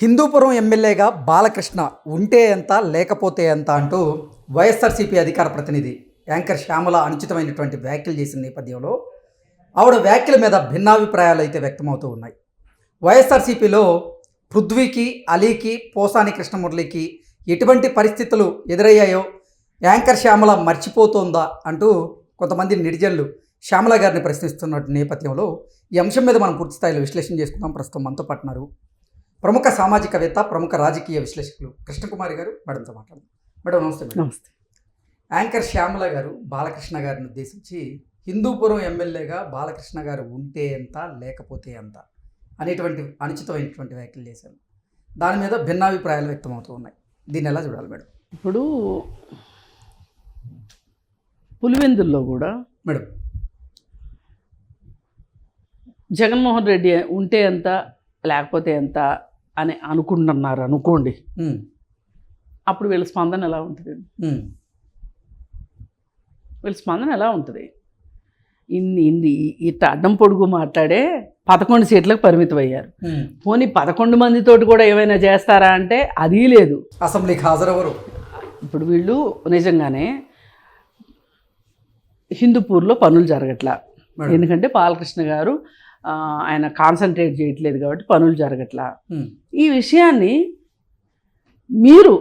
హిందూపురం ఎమ్మెల్యేగా బాలకృష్ణ ఉంటే ఎంత లేకపోతే ఎంత అంటూ వైఎస్ఆర్సీపీ అధికార ప్రతినిధి యాంకర్ శ్యామల అనుచితమైనటువంటి వ్యాఖ్యలు చేసిన నేపథ్యంలో ఆవిడ వ్యాఖ్యల మీద భిన్నాభిప్రాయాలు అయితే వ్యక్తమవుతూ ఉన్నాయి. వైఎస్ఆర్సీపీలో పృథ్వీకి అలీకి పోసాని కృష్ణమురళికి ఎటువంటి పరిస్థితులు ఎదురయ్యాయో యాంకర్ శ్యామల మర్చిపోతోందా అంటూ కొంతమంది నిర్జనులు శ్యామల గారిని ప్రశ్నిస్తున్న నేపథ్యంలో ఈ అంశం మీద మనం పూర్తి స్థాయిలో విశ్లేషణ చేసుకుందాం. ప్రస్తుతం మనతో పట్టినారు ప్రముఖ సామాజికవేత్త ప్రముఖ రాజకీయ విశ్లేషకులు కృష్ణకుమారి గారు మేడంతో మాట్లాడదాం. మేడం నమస్తే మేడం. నమస్తే. యాంకర్ శ్యామల గారు బాలకృష్ణ గారిని ఉద్దేశించి హిందూపురం ఎమ్మెల్యేగా బాలకృష్ణ గారు ఉంటే ఎంత లేకపోతే ఎంత అనేటువంటి అనుచితమైనటువంటి వ్యాఖ్యలు చేశారు. దాని మీద భిన్నాభిప్రాయాలు వ్యక్తమవుతూ ఉన్నాయి. దీన్ని ఎలా చూడాలి మేడం? ఇప్పుడు పులివెందుల్లో కూడా మేడం. జగన్మోహన్ రెడ్డి ఉంటే ఎంత లేకపోతే ఎంత అని అనుకుంటున్నారు అనుకోండి. అప్పుడు వీళ్ళ స్పందన ఎలా ఉంటుంది? వీళ్ళ స్పందన ఎలా ఉంటుంది? ఇన్ని ఇన్ని ఇట్ట అడ్డం పొడుగు మాట్లాడే పదకొండు సీట్లకు పరిమితం అయ్యారు. పోనీ పదకొండు మందితోటి కూడా ఏమైనా చేస్తారా అంటే అది లేదు. అసెంబ్లీకి హాజరవ్వరు ఇప్పుడు వీళ్ళు నిజంగానే హిందూపూర్లో పనులు జరగట్లా. ఎందుకంటే బాలకృష్ణ గారు ఆయన కాన్సన్ట్రేట్ చేయట్లేదు కాబట్టి పనులు జరగట్లా. ఈ విషయాన్ని మీరు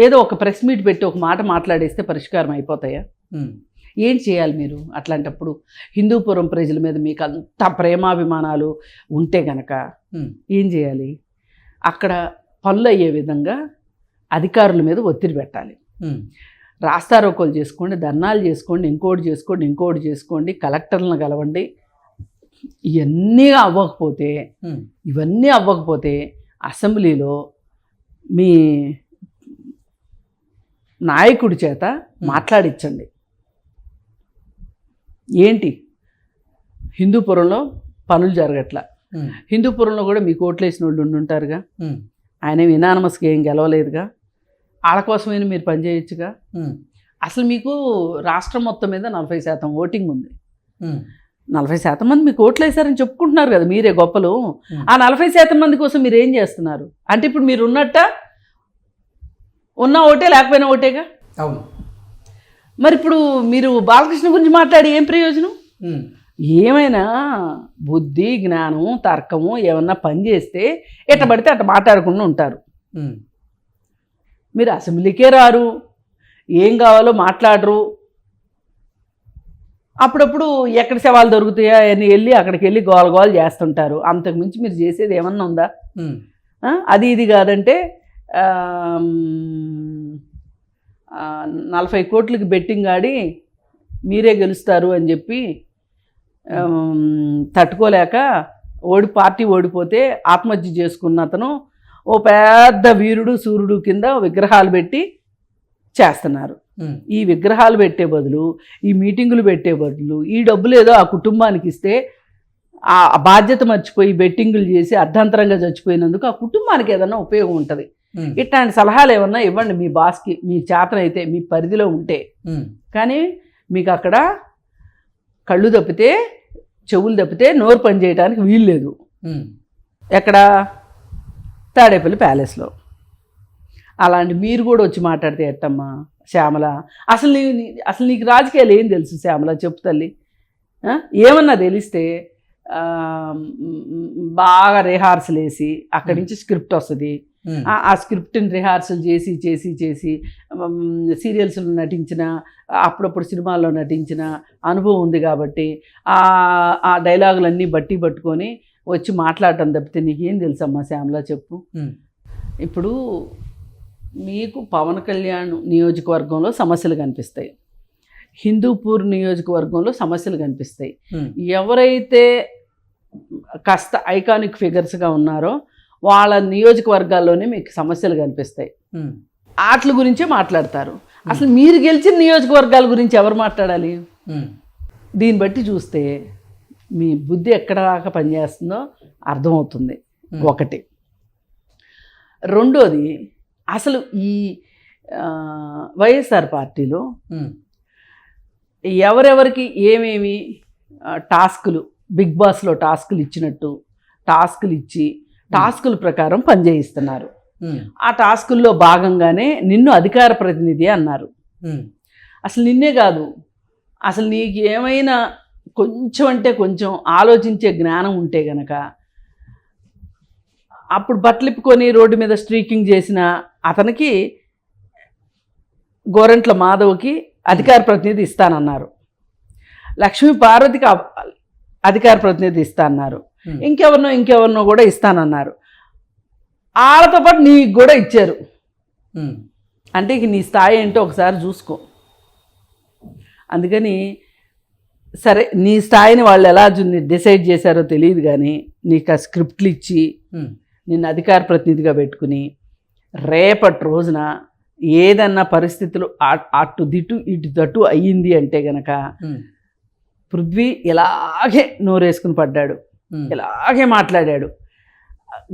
ఏదో ఒక ప్రెస్ మీట్ పెట్టి ఒక మాట మాట్లాడేస్తే పరిష్కారం అయిపోతాయా? ఏం చేయాలి మీరు అట్లాంటప్పుడు? హిందూపురం ప్రజల మీద మీకు అంత ప్రేమాభిమానాలు ఉంటే గనక ఏం చేయాలి? అక్కడ పనులు అయ్యే విధంగా అధికారుల మీద ఒత్తిడి పెట్టాలి. రాస్తారోకోలు చేసుకోండి ధర్నాలు చేసుకోండి ఇంకోటి చేసుకోండి ఇంకోటి చేసుకోండి కలెక్టర్లను కలవండి. ఇవన్నీ అవ్వకపోతే ఇవన్నీ అవ్వకపోతే అసెంబ్లీలో మీ నాయకుడి చేత మాట్లాడించండి ఏంటి? హిందూపురంలో పనులు జరగట్లా. హిందూపురంలో కూడా మీకు ఓట్లు వేసిన వాళ్ళు ఉండి ఉంటారుగా ఉమ్, ఆయన వినానమస్కి ఏం గెలవలేదుగా. వాళ్ళ కోసమైనా మీరు పనిచేయొచ్చుగా అసలు మీకు రాష్ట్రం మొత్తం మీద నలభై శాతం ఓటింగ్ ఉంది. నలభై శాతం మంది మీకు ఓట్లు వేశారని చెప్పుకుంటున్నారు కదా మీరే గొప్పలు. ఆ నలభై శాతం మంది కోసం మీరు ఏం చేస్తున్నారు? అంటే ఇప్పుడు మీరు ఉన్నట్ట ఉన్న ఓటే లేకపోయినా ఓటేగా? అవును. మరి ఇప్పుడు మీరు బాలకృష్ణ గురించి మాట్లాడి ఏం ప్రయోజనం? ఏమైనా బుద్ధి జ్ఞానం తర్కము ఏమన్నా పని చేస్తే ఎట్ట పడితే అట్ట మాట్లాడకుండా ఉంటారు. మీరు అసెంబ్లీకే రారు. ఏం కావాలో మాట్లాడరు. అప్పుడప్పుడు ఎక్కడ శవాలు దొరుకుతాయా అని వెళ్ళి అక్కడికి వెళ్ళి గోల గోల చేస్తుంటారు. అంతకుమించి మీరు చేసేది ఏమన్నా ఉందా? అది ఇది కాదంటే నలభై కోట్లకి బెట్టింగ్ ఆడి మీరే గెలుస్తారు అని చెప్పి తట్టుకోలేక ఓడి పార్టీ ఓడిపోతే ఆత్మహత్య చేసుకున్న అతను ఓ పెద్ద వీరుడు సూర్యుడు కింద విగ్రహాలు పెట్టి చేస్తున్నారు. ఈ విగ్రహాలు పెట్టే బదులు ఈ మీటింగులు పెట్టే బదులు ఈ డబ్బులు ఏదో ఆ కుటుంబానికి ఇస్తే ఆ బాధ్యత మర్చిపోయి బెట్టింగులు చేసి అర్ధంతరంగా చచ్చిపోయినందుకు ఆ కుటుంబానికి ఏదైనా ఉపయోగం ఉంటుంది. ఇట్లాంటి సలహాలు ఏమన్నా ఇవ్వండి మీ బాస్కి మీ చేతనైతే మీ పరిధిలో ఉంటే. కానీ మీకు అక్కడ కళ్ళు తప్పితే చెవులు తప్పితే నోరు పని చేయడానికి వీల్లేదు ఉమ్, ఎక్కడ? తాడేపల్లి ప్యాలెస్లో అలాంటి మీరు కూడా వచ్చి మాట్లాడితే ఎట్టమ్మా శ్యామల? అసలు నీ అసలు నీకు రాజకీయాలు ఏం తెలుసు శ్యామల? చెప్పు తల్లి? ఏమన్నా తెలిస్తే బాగా రిహార్సల్ వేసి అక్కడి నుంచి స్క్రిప్ట్ వస్తుంది. ఆ- స్క్రిప్ట్ని రిహార్సల్ చేసి చేసి చేసి సీరియల్స్లో నటించిన అప్పుడప్పుడు సినిమాల్లో నటించిన అనుభవం ఉంది కాబట్టి ఆ ఆ డైలాగులన్నీ బట్టి పట్టుకొని వచ్చి మాట్లాడటం తప్పితే నీకేం తెలుసమ్మా శ్యామలా చెప్పు? ఇప్పుడు మీకు పవన్ కళ్యాణ్ నియోజకవర్గంలో సమస్యలు కనిపిస్తాయి. హిందూపూర్ నియోజకవర్గంలో సమస్యలు కనిపిస్తాయి. ఎవరైతే కాస్త ఐకానిక్ ఫిగర్స్గా ఉన్నారో వాళ్ళ నియోజకవర్గాల్లోనే మీకు సమస్యలు కనిపిస్తాయి. వాటి గురించే మాట్లాడతారు. అసలు మీరు గెలిచిన నియోజకవర్గాల గురించి ఎవరు మాట్లాడాలి? దీన్ని బట్టి చూస్తే మీ బుద్ధి ఎక్కడ దాకా పనిచేస్తుందో అర్థమవుతుంది. ఒకటి. రెండోది అసలు ఈ వైఎస్ఆర్ పార్టీలో ఎవరెవరికి ఏమేమి టాస్కులు బిగ్ బాస్లో టాస్కులు ఇచ్చినట్టు టాస్కులు ఇచ్చి టాస్కుల ప్రకారం పనిచేయిస్తున్నారు. ఆ టాస్కుల్లో భాగంగానే నిన్ను అధికార ప్రతినిధి అన్నారు. అసలు నిన్నే కాదు అసలు నీకు ఏమైనా కొంచెం అంటే కొంచెం ఆలోచించే జ్ఞానం ఉంటే గనక అప్పుడు బట్టలిప్పుకొని రోడ్డు మీద స్ట్రీకింగ్ చేసిన అతనికి గోరంట్ల మాధవ్కి అధికార ప్రతినిధి ఇస్తానన్నారు. లక్ష్మీ పార్వతికి అధికార ప్రతినిధి ఇస్తానన్నారు. ఇంకెవరినో ఇంకెవరినో కూడా ఇస్తానన్నారు. వాళ్ళతో పాటు నీకు కూడా ఇచ్చారు. అంటే ఇక నీ స్థాయి ఏంటో ఒకసారి చూసుకో. అందుకని సరే నీ స్థాయిని వాళ్ళు ఎలా డిసైడ్ చేశారో తెలియదు కానీ నీకు ఆ స్క్రిప్ట్లు ఇచ్చి నిన్ను అధికార ప్రతినిధిగా పెట్టుకుని రేపటి రోజున ఏదన్నా పరిస్థితులు అటు దిటు ఇటు దటు అయ్యింది అంటే గనక పృథ్వీ ఇలాగే నోరేసుకుని పడ్డాడు. ఇలాగే మాట్లాడాడు.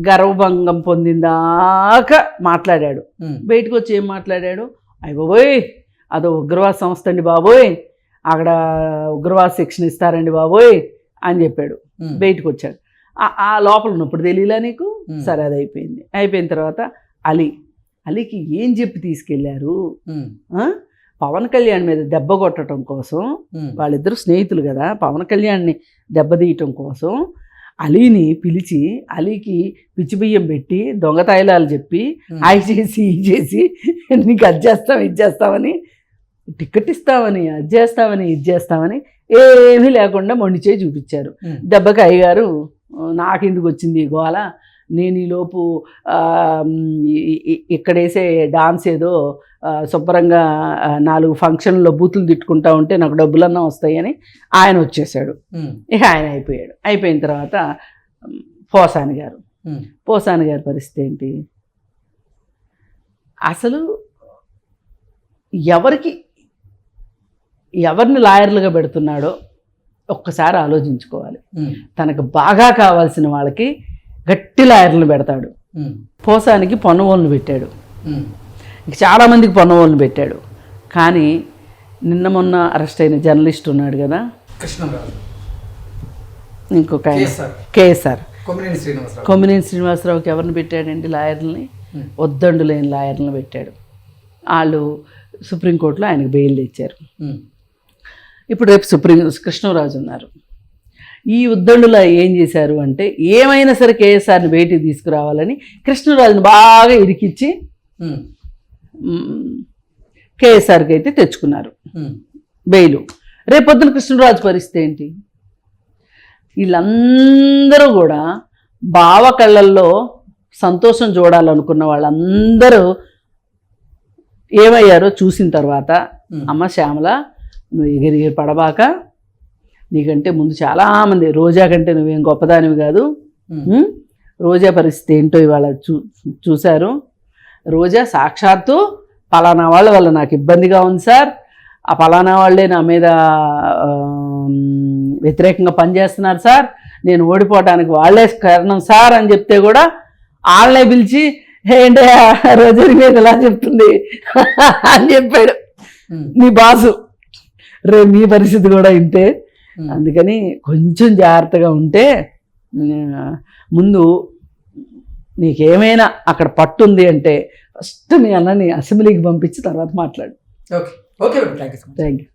గర్వభంగం పొందిందాకా మాట్లాడాడు. బయటకు వచ్చి ఏం మాట్లాడాడు? అయ్య బాబోయ్ అదో ఉగ్రవాద సంస్థ అండి బాబోయ్. అక్కడ ఉగ్రవాద శిక్షణ ఇస్తారండి బాబోయ్ అని చెప్పాడు. బయటకు వచ్చాడు ఆ- లోపల ఉన్నప్పుడు తెలియలా నీకు. సరే అది అయిపోయింది. అయిపోయిన తర్వాత అలీ అలీకి ఏం చెప్పి తీసుకెళ్ళారు? పవన్ కళ్యాణ్ మీద దెబ్బ కొట్టడం కోసం వాళ్ళిద్దరు స్నేహితులు కదా పవన్ కళ్యాణ్ని దెబ్బతీయటం కోసం అలీని పిలిచి అలీకి పిచ్చి బియ్యం పెట్టి దొంగ తాయిలాలు చెప్పి అవి చేసి ఇది చేసి నీకు అది చేస్తాం ఇది చేస్తామని టికెట్ ఇస్తామని అది చేస్తామని ఇది చేస్తామని ఏమీ లేకుండా మొండి చేయి చూపించారు. దెబ్బకి అయ్యగారు నాకెందుకు వచ్చింది ఈ గోల? నేను ఈలోపు ఇక్కడేసే డాన్స్ ఏదో శుభ్రంగా నాలుగు ఫంక్షన్లో బూతులు తిట్టుకుంటా ఉంటే నాకు డబ్బులన్నా వస్తాయని ఆయన వచ్చేసాడు. ఇక ఆయన అయిపోయాడు. అయిపోయిన తర్వాత పోసాని గారు. పోసాని గారి పరిస్థితి ఏంటి? అసలు ఎవరికి ఎవరిని లాయర్లుగా పెడుతున్నాడో ఒక్కసారి ఆలోచించుకోవాలి. తనకు బాగా కావాల్సిన వాళ్ళకి గట్టి లాయర్లను పెడతాడు. పోసానికి పొన్నవోళ్ళను పెట్టాడు. చాలామందికి పొన్నవోళ్ళను పెట్టాడు. కానీ నిన్న మొన్న అరెస్ట్ అయిన జర్నలిస్ట్ ఉన్నాడు కదా? ఇంకొక ఆయన. కేఎస్ఆర్. కొమ్మినేని శ్రీనివాసరావు. కొమ్మినేని శ్రీనివాసరావుకి ఎవరిని పెట్టాడండి? లాయర్లని? వద్దండు లేని లాయర్లను పెట్టాడు. వాళ్ళు సుప్రీంకోర్టులో ఆయనకు బెయిల్ తెచ్చారు. ఉమ్, ఇప్పుడు రేపు సుప్రీం కృష్ణరాజు ఉన్నారు. ఈ ఉద్దండులా ఏం చేశారు అంటే ఏమైనా సరే కేఎస్ఆర్ని బయటికి తీసుకురావాలని కృష్ణరాజుని బాగా ఇరికిచ్చి కేఎస్ఆర్కి అయితే తెచ్చుకున్నారు. బెయిలు. రేపొద్దున కృష్ణరాజు పరిస్థితి ఏంటి? వీళ్ళందరూ కూడా బావ కళ్ళల్లో సంతోషం చూడాలనుకున్న వాళ్ళందరూ ఏమయ్యారో చూసిన తర్వాత అమ్మ శ్యామల నువ్వు ఎగిరి పడబాక నీకంటే ముందు చాలామంది రోజా కంటే నువ్వేం గొప్పదానివి కాదు? రోజా పరిస్థితి ఏంటో ఇవాళ చూ చూశారు. రోజా సాక్షాత్తు పలానా వాళ్ళ వల్ల నాకు ఇబ్బందిగా ఉంది సార్. ఆ పలానా వాళ్ళే నా మీద వ్యతిరేకంగా పనిచేస్తున్నారు సార్. నేను ఓడిపోవడానికి వాళ్ళే కారణం సార్ అని చెప్తే కూడా వాళ్ళనే పిలిచి ఏంటి రోజా మీద ఇలా చెప్తుంది అని చెప్పాడు నీ బాసు. రేపు నీ పరిస్థితి కూడా ఇంతే. అందుకని కొంచెం జాగ్రత్తగా ఉంటే ముందు నీకేమైనా అక్కడ పట్టుంది అంటే ఫస్ట్ మీ అన్నని అసెంబ్లీకి పంపించి తర్వాత మాట్లాడు. Okay. Okay thank you thank you